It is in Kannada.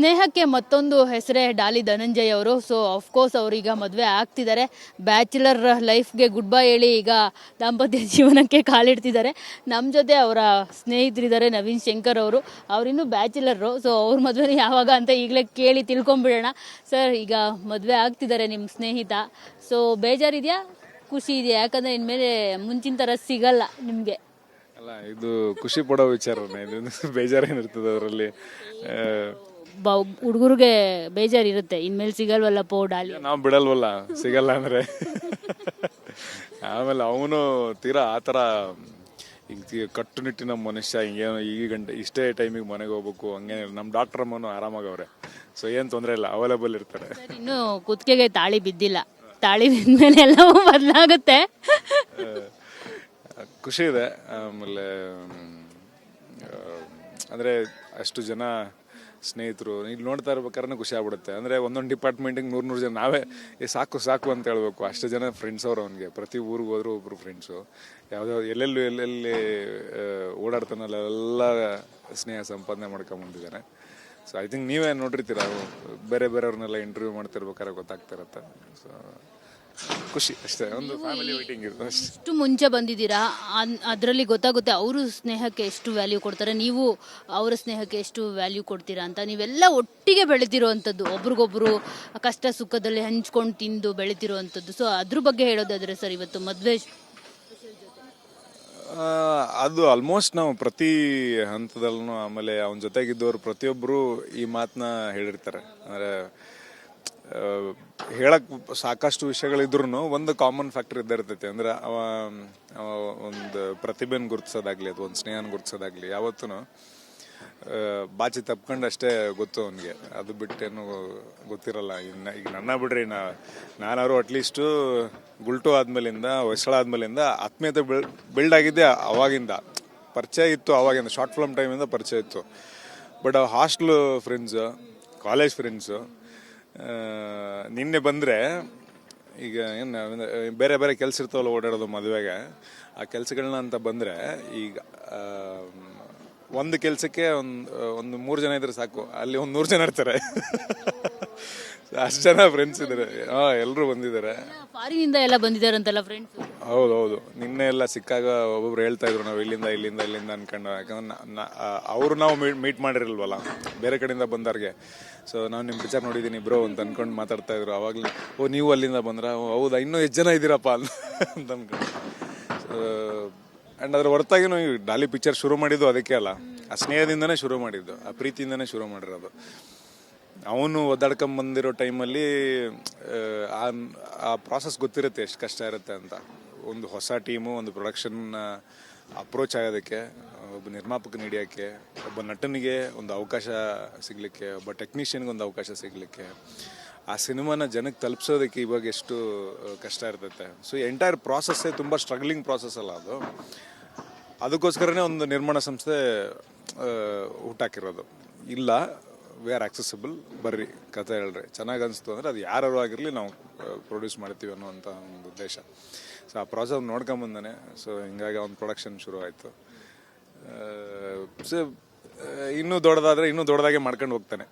ಸ್ನೇಹಕ್ಕೆ ಮತ್ತೊಂದು ಹೆಸರೇ ಡಾಲಿ ಧನಂಜಯ್ ಅವರು. ಸೊ ಅಫ್ಕೋರ್ಸ್ ಅವರೀಗ ಮದುವೆ ಆಗ್ತಿದ್ದಾರೆ. ಬ್ಯಾಚುಲರ್ ಲೈಫ್ಗೆ ಗುಡ್ ಬೈ ಹೇಳಿ ಈಗ ದಾಂಪತ್ಯ ಜೀವನಕ್ಕೆ ಕಾಲಿಡ್ತಿದ್ದಾರೆ ನಮ್ಮ ಜೊತೆ ಅವರ ಸ್ನೇಹಿತರಿದ್ದಾರೆ ನವೀನ್ ಶಂಕರ್ ಅವರು. ಅವರಿನ್ನೂ ಬ್ಯಾಚುಲರು ಸೊ ಅವ್ರ ಮದುವೆ ಯಾವಾಗ ಅಂತ ಈಗಲೇ ಕೇಳಿ ತಿಳ್ಕೊಂಬಿಡೋಣ. ಸರ್ ಈಗ ಮದುವೆ ಆಗ್ತಿದ್ದಾರೆ ನಿಮ್ಮ ಸ್ನೇಹಿತ. ಸೊ ಬೇಜಾರಿದೆಯಾ? ಖುಷಿ ಇದೆಯಾ? ಯಾಕಂದರೆ ಇನ್ಮೇಲೆ ಮುಂಚಿನ ಥರ ಸಿಗಲ್ಲ ನಿಮಗೆ. ಅಲ್ಲ, ಇದು ಖುಷಿ ಪಡೋ ವಿಚಾರನೇ. ಇದು ಬೇಜಾರೇನಿರ್ತದೆ ಅದರಲ್ಲಿ? ಹುಡುಗರಿಗೆ ಬೇಜಾರಿರುತ್ತೆ. ಇನ್ಮೇಲೆ ಸಿಗಲ್ವಲ್ಲ ಪೌಡಾಲಿ ನಾವು ಬಿಡಲ್ವಲ್ಲ ಸಿಗಲ್ಲ ಅಂದ್ರೆ. ಆಮೇಲೆ ಅವನು ತೀರಾ ಆ ಥರ ಈಗ ಕಟ್ಟುನಿಟ್ಟಿನ ಮನುಷ್ಯ ಹಿಂಗೇನು ಈ ಗಂಟೆ ಇಷ್ಟೇ ಟೈಮಿಗೆ ಮನೆಗೆ ಹೋಗ್ಬೇಕು ಹಂಗೆ ನಮ್ಮ ಡಾಕ್ಟರ್ ಅಮ್ಮನು ಆರಾಮಾಗವ್ರೆ ಸೊ ಏನು ತೊಂದರೆ ಇಲ್ಲ ಅವೈಲೇಬಲ್ ಇರ್ತಾರೆ. ಇನ್ನು ಕುತ್ತಿಗೆಗೆ ತಾಳಿ ಬಿದ್ದಿಲ್ಲ. ತಾಳಿ ಬಿದ್ಮೇಲೆ ಎಲ್ಲವೂ ಬದಲಾಗುತ್ತೆ. ಖುಷಿ ಇದೆ. ಆಮೇಲೆ ಅಂದ್ರೆ ಅಷ್ಟು ಜನ ಸ್ನೇಹಿತರು, ಇಲ್ಲಿ ನೋಡ್ತಾ ಇರ್ಬೇಕಾದ್ರೆ ಖುಷಿ ಆಗ್ಬಿಡುತ್ತೆ. ಅಂದರೆ ಒಂದೊಂದು ಡಿಪಾರ್ಟ್ಮೆಂಟಿಗೆ ನೂರು ನೂರು ಜನ, ನಾವೇ, ಏ, ಸಾಕು ಸಾಕು ಅಂತ ಹೇಳ್ಬೇಕು. ಅಷ್ಟು ಜನ ಫ್ರೆಂಡ್ಸ್ ಅವರು ಅವನಿಗೆ. ಪ್ರತಿ ಊರಿಗೆ ಹೋದರೂ ಒಬ್ಬರು ಫ್ರೆಂಡ್ಸು ಯಾವುದೋ, ಎಲ್ಲೆಲ್ಲೂ, ಎಲ್ಲೆಲ್ಲಿ ಓಡಾಡ್ತಾನಲ್ಲ, ಎಲ್ಲ ಸ್ನೇಹ ಸಂಪಾದನೆ ಮಾಡ್ಕೊಂಬಂದಿದ್ದಾನೆ ಸೊ ಐ ಥಿಂಕ್ ನೀವೇ ನೋಡಿರ್ತೀರ, ಬೇರೆ ಬೇರೆಯವ್ರನ್ನೆಲ್ಲ ಇಂಟರ್ವ್ಯೂ ಮಾಡ್ತಿರ್ಬೇಕಾದ್ರೆ ಗೊತ್ತಾಗ್ತಿರತ್ತೆ. ಸೊ ಖುಷಿ ಅಷ್ಟೇ ಒಂದು ಫ್ಯಾಮಿಲಿ ಮೀಟಿಂಗ್ ಇದು ಅಷ್ಟೇ. ಇಷ್ಟು ಮುಂಚೆ ಬಂದಿದ್ದೀರಾ? ಅದರಲ್ಲಿ ಗೊತ್ತಾಗುತ್ತೆ ಅವರು ಸ್ನೇಹಕ್ಕೆ ಎಷ್ಟು ವ್ಯಾಲ್ಯೂ ಕೊಡ್ತಾರೆ ನೀವು ಅವರ ಸ್ನೇಹಕ್ಕೆ ಎಷ್ಟು ವ್ಯಾಲ್ಯೂ ಕೊಡ್ತೀರಾ ಅಂತ. ನೀವೆಲ್ಲ ಒಟ್ಟಿಗೆ ಬೆಳೆದಿರುವಂಥದ್ದು ಒಬ್ರಿಗೊಬ್ರು ಕಷ್ಟ ಸುಖದಲ್ಲಿ ಹಂಚ್ಕೊಂಡು ತಿಂದು ಬೆಳಿತಿರುವಂಥದ್ದು ಸೊ ಅದ್ರ ಬಗ್ಗೆ ಹೇಳೋದಾದ್ರೆ ಸರ್ ಇವತ್ತು ಮದುವೆ ಆ, ಅದು ಆಲ್ಮೋಸ್ಟ್ ನಾವು ಪ್ರತಿ ಹಂತದಲ್ಲೂ ಆಮೇಲೆ ಅವನ ಜೊತೆಗಿದ್ದವರು ಪ್ರತಿಯೊಬ್ಬರು ಈ ಮಾತನ್ನ ಹೇಳಿರ್ತಾರೆ. ಅಂದರೆ ಹೇಳಕ್ ಸಾಕಷ್ಟು ವಿಷಯಗಳಿದ್ರು ಒಂದು ಕಾಮನ್ ಫ್ಯಾಕ್ಟರ್ ಇದ್ದೇ ಇರ್ತೈತಿ. ಅಂದ್ರೆ ಅವ ಅವ ಒಂದು ಪ್ರತಿಭೆನ ಗುರುತಿಸೋದಾಗ್ಲಿ ಅಥವಾ ಒಂದು ಸ್ನೇಹನ ಗುರುತಿಸೋದಾಗ್ಲಿ ಯಾವತ್ತೂ ಬಾಚಿ ತಪ್ಕೊಂಡು ಅಷ್ಟೇ ಗೊತ್ತು ಅವನಿಗೆ. ಅದು ಬಿಟ್ಟೇನು ಗೊತ್ತಿರಲ್ಲ. ಇನ್ನ ಈಗ ನನ್ನ ಬಿಡ್ರಿ, ನಾ ನಾನಾದ್ರು ಅಟ್ಲೀಸ್ಟು ಗುಲ್ಟು ಆದ್ಮೇಲಿಂದ, ಹೊಯ್ಸಳ ಆದ್ಮೇಲಿಂದ ಆತ್ಮೀಯತೆ ಬಿಲ್ ಬಿಲ್ಡ್ ಆಗಿದ್ದೆ ಅವಾಗಿಂದ. ಪರಿಚಯ ಇತ್ತು ಅವಾಗಿಂದ. ಶಾರ್ಟ್ ಫಿಲ್ಮ್ ಟೈಮಿಂದ ಪರಿಚಯ ಇತ್ತು. But hostel friends college friends ನಿನ್ನೆ ಬಂದರೆ ಈಗ ಏನು, ಬೇರೆ ಬೇರೆ ಕೆಲಸ ಇರ್ತಾವಲ್ಲ ಓಡಾಡೋದು ಮದುವೆಗೆ, ಆ ಕೆಲಸಗಳನ್ನ ಅಂತ ಬಂದರೆ ಈಗ ಒಂದು ಕೆಲಸಕ್ಕೆ ಒಂದು ಒಂದು ಮೂರು ಜನ ಇದ್ರೆ ಸಾಕು, ಅಲ್ಲಿ ಒಂದು ನೂರು ಜನ ಇರ್ತಾರೆ. ಅಷ್ಟು ಜನ ಫ್ರೆಂಡ್ಸ್ ಇದ್ದಾರೆ ಹಾಂ ಎಲ್ಲರೂ ಬಂದಿದ್ದಾರೆ ಫಾರಿನಿಂದ ಎಲ್ಲ ಬಂದಿದ್ದಾರೆ ಅಂತೆಲ್ಲ ಫ್ರೆಂಡ್ಸ್ ಹೌದು ಹೌದು ನಿನ್ನೆ ಎಲ್ಲ ಸಿಕ್ಕಾಗ ಒಬ್ಬೊಬ್ರು ಹೇಳ್ತಾ ಇದ್ರು ನಾವು ಇಲ್ಲಿಂದ ಇಲ್ಲಿಂದ ಇಲ್ಲಿಂದ ಅನ್ಕೊಂಡು. ಯಾಕಂದ್ರೆ ಅವರು ನಾವು ಮೀಟ್ ಮಾಡಿರಲ್ವಲ್ಲ ಬೇರೆ ಕಡೆಯಿಂದ ಬಂದವ್ರಿಗೆ. ಸೊ ನಾವು ನಿಮ್ಮ ಪಿಕ್ಚರ್ ನೋಡಿದ್ದೀನಿ ಬ್ರೋ ಅಂತ ಅನ್ಕೊಂಡು ಮಾತಾಡ್ತಾ ಇದ್ರು. ಅವಾಗಲೇ ಓ ನೀವು ಅಲ್ಲಿಂದ ಬಂದ್ರ? ಓ, ಹೌದಾ? ಇನ್ನೂ ಎಷ್ಟು ಜನ ಇದ್ದೀರಪ್ಪ? ಅಂತ ಅಂತ ಅನ್ಕೊಂಡು. ಆ್ಯಂಡ್ ಅದ್ರ ಹೊರತಾಗಿನೂ ಈ ಡಾಲಿ ಪಿಕ್ಚರ್ ಶುರು ಮಾಡಿದ್ದು ಅದಕ್ಕೆ ಅಲ್ಲ. ಆ ಸ್ನೇಹದಿಂದನೇ ಶುರು ಮಾಡಿದ್ದು. ಆ ಪ್ರೀತಿಯಿಂದನೇ ಶುರು ಮಾಡಿರೋದು. ಅವನು ಬಂದಿರೋ ಟೈಮಲ್ಲಿ, ಆ ಪ್ರಾಸೆಸ್ ಗೊತ್ತಿರುತ್ತೆ ಎಷ್ಟು ಕಷ್ಟ ಇರುತ್ತೆ ಅಂತ. ಒಂದು ಹೊಸ ಟೀಮು, ಒಂದು ಪ್ರೊಡಕ್ಷನ್ ಅಪ್ರೋಚ್ ಆಗೋದಕ್ಕೆ, ಒಬ್ಬ ನಿರ್ಮಾಪಕ ಹಿಡಿಯೋಕ್ಕೆ ಒಬ್ಬ ನಟನಿಗೆ ಒಂದು ಅವಕಾಶ ಸಿಗಲಿಕ್ಕೆ, ಒಬ್ಬ ಟೆಕ್ನಿಷಿಯನ್ಗೆ ಒಂದು ಅವಕಾಶ ಸಿಗಲಿಕ್ಕೆ. ಆ ಸಿನಿಮಾನ ಜನಕ್ಕೆ ತಲುಪಿಸೋದಕ್ಕೆ ಇವಾಗ ಎಷ್ಟು ಕಷ್ಟ ಇರ್ತೈತೆ. ಸೊ ಎಂಟೈರ್ ಪ್ರಾಸೆಸ್ಸೇ ತುಂಬ ಸ್ಟ್ರಗ್ಲಿಂಗ್ ಪ್ರಾಸೆಸ್ ಅಲ್ಲ ಅದು. ಅದಕ್ಕೋಸ್ಕರನೇ ಒಂದು ನಿರ್ಮಾಣ ಸಂಸ್ಥೆ ಹುಟ್ಟಾಕಿರೋದು. ಇಲ್ಲ ವಿ ಆರ್ ಆಕ್ಸೆಸಿಬಲ್ ಬರ್ರಿ ಕತೆ ಹೇಳ್ರಿ. ಚೆನ್ನಾಗಿ ಅನಿಸ್ತು ಅಂದರೆ ಅದು ಯಾರು ಆಗಿರಲಿ ನಾವು ಪ್ರೊಡ್ಯೂಸ್ ಮಾಡ್ತೀವಿ ಅನ್ನೋವಂಥ ಒಂದು ಉದ್ದೇಶ. ಸೊ ಆ ಪ್ರಾಸೆಸ್ ನೋಡ್ಕೊಂಬಂದಾನೆ ಸೊ ಹಿಂಗಾಗಿ ಅವ್ನ ಪ್ರೊಡಕ್ಷನ್ ಶುರು ಆಯಿತು. ಸೊ ಇನ್ನೂ ದೊಡ್ಡದಾದರೆ ಇನ್ನೂ ದೊಡ್ಡದಾಗೆ ಮಾಡ್ಕೊಂಡು ಹೋಗ್ತಾನೆ.